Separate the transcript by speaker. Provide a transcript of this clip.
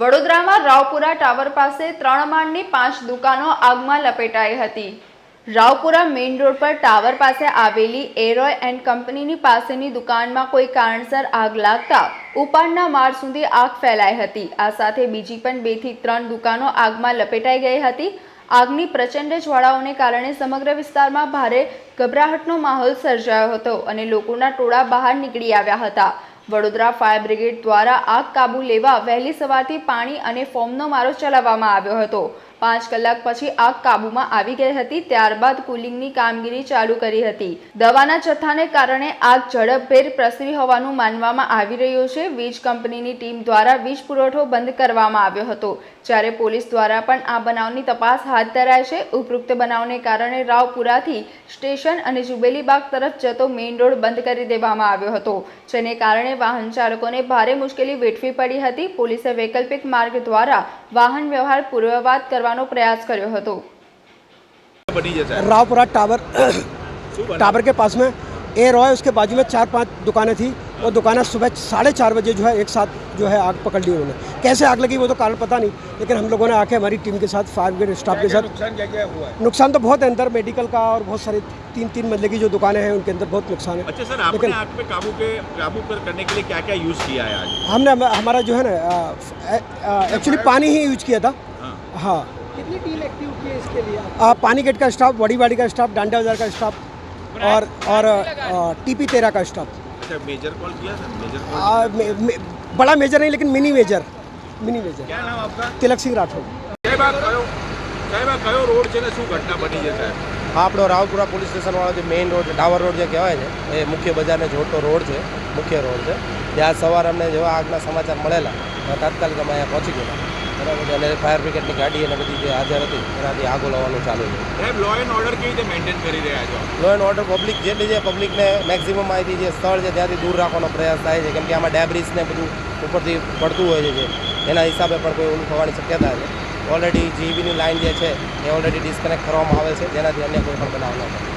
Speaker 1: વડોદરામાં રાવપુરા ટાવર પાસે ત્રણ માળની પાંચ દુકાનો આગમાં લપેટાઈ હતી. રાવપુરા મેઇન રોડ પર ટાવર પાસે આવેલી એરોય એન્ડ કંપનીની પાસેની દુકાનમાં કોઈ કારણસર આગ લાગતા ઉપરના માળ સુધી આગ ફેલાઈ હતી. આ સાથે બીજી પણ બેથી ત્રણ દુકાનો આગમાં લપેટાઈ ગઈ હતી. આગની પ્રચંડ જ્વાળાઓને કારણે સમગ્ર વિસ્તારમાં ભારે ગભરાહટનો માહોલ સર્જાયો હતો અને લોકોના ટોળા બહાર નીકળી આવ્યા હતા. વડોદરા ફાયર બ્રિગેડ દ્વારા આગ કાબુ લેવા વહેલી સવારથી પાણી અને ફોર્મનો મારો ચલાવવામાં આવ્યો હતો. પાંચ કલાક પછી આગ કાબૂમાં આવી ગઈ હતી, ત્યારબાદ કુલિંગની કામગીરી ચાલુ કરી હતી. દવાના જથ્થાને કારણે આગ ઝડપભેર પ્રસરી હોવાનું માનવામાં આવી રહ્યું છે. વીજ કંપનીની ટીમ દ્વારા વીજ પુરવઠો બંધ કરવામાં આવ્યો હતો, જ્યારે પોલીસ દ્વારા પણ આ બનાવની તપાસ હાથ ધરાય છે. ઉપરોક્ત બનાવને કારણે રાવપુરાથી સ્ટેશન અને જુબેલીબાગ તરફ જતો મેઇન રોડ બંધ કરી દેવામાં આવ્યો હતો, જેને કારણે વાહન ચાલકોને ભારે મુશ્કેલી વેઠવી પડી હતી. પોલીસે વૈકલ્પિક માર્ગ દ્વારા વાહન વ્યવહાર પૂર્વવાત કરવાનો પ્રયાસ કર્યો હતો
Speaker 2: बनी जैसा है
Speaker 3: रावपुरा टावर
Speaker 2: શું બને?
Speaker 3: टावर के पास में एयर रॉय उसके बाजू में चार पांच दुकानें थी वो दुकानें सुबह साढ़े चार बजे जो है एक साथ जो है आग पकड़ ली उन्होंने कैसे आग लगी वो तो कारण पता नहीं लेकिन हम लोगों ने आके हमारी टीम के साथ फायर ब्रिगेड स्टाफ के
Speaker 2: क्या
Speaker 3: साथ
Speaker 2: नुकसान क्या क्या हुआ है
Speaker 3: नुकसान तो बहुत है अंदर मेडिकल का और बहुत सारे तीन तीन मंजिले की जो दुकानें हैं उनके अंदर बहुत नुकसान है
Speaker 2: अच्छा सर आपने
Speaker 3: लेकिन-
Speaker 2: आग पे काबू के काबू पर करने के लिए क्या क्या यूज किया है आज
Speaker 3: हमने हम- हमारा जो है ना एक्चुअली पानी ही यूज किया था
Speaker 2: हाँ
Speaker 3: हाँ
Speaker 4: कितनी टीम एक्टिव की है इसके लिए
Speaker 3: आ, पानी गेट का स्टाफ बड़ी बाड़ी का स्टाफ डांडा बाजार का स्टाफ और और टीपी तेरह का स्टाफ
Speaker 2: अच्छा मेजर कॉल किया सर मेजर कॉल
Speaker 3: आ, मे, मे, बड़ा मेजर नहीं लेकिन मिनी मेजर मिनी मेजर
Speaker 2: क्या नाम आपका
Speaker 3: तिलक सिंह राठौड़
Speaker 2: સાહેબ આ કયો સાહેબ આ કયો રોડ છે ને શું ઘટના બની છે સાહેબ
Speaker 5: આ આપણો રાવપુરા પોલીસ સ્ટેશનવાળો જે મેઇન રોડ છે ટાવર રોડ જે કહેવાય છે એ મુખ્ય બજારને જોડતો રોડ છે મુખ્ય રોડ છે ત્યાં સવારે અમને જેવા આગના સમાચાર મળેલા તો તાત્કાલિક અમે અહીંયા પહોંચી ગયા બરાબર છે. અને ફાયર બ્રિગેડની ગાડી અને બધી જે હાજર હતી એનાથી આગો લાવવાનું ચાલુ છે.
Speaker 2: સાહેબ લો એન્ડ ઓર્ડર કેવી રીતે મેન્ટેન કરી રહ્યા છો?
Speaker 5: લો એન્ડ ઓર્ડર પબ્લિક જેટલી છે પબ્લિકને મેક્સિમમ અહીંથી જે સ્થળ છે ત્યાંથી દૂર રાખવાનો પ્રયાસ થાય છે. કેમ કે આમાં ડેબ્રિસ ને બધું ઉપરથી પડતું હોય છે એના હિસાબે પણ કોઈ ઓલું થવાની શક્યતા છે. ઓલરેડી જીબીની લાઇન જે છે એ ઓલરેડી ડિસ્કનેક્ટ કરવામાં આવે છે. જેનાથી અન્ય કોઈ પણ બનાવ ન થાય.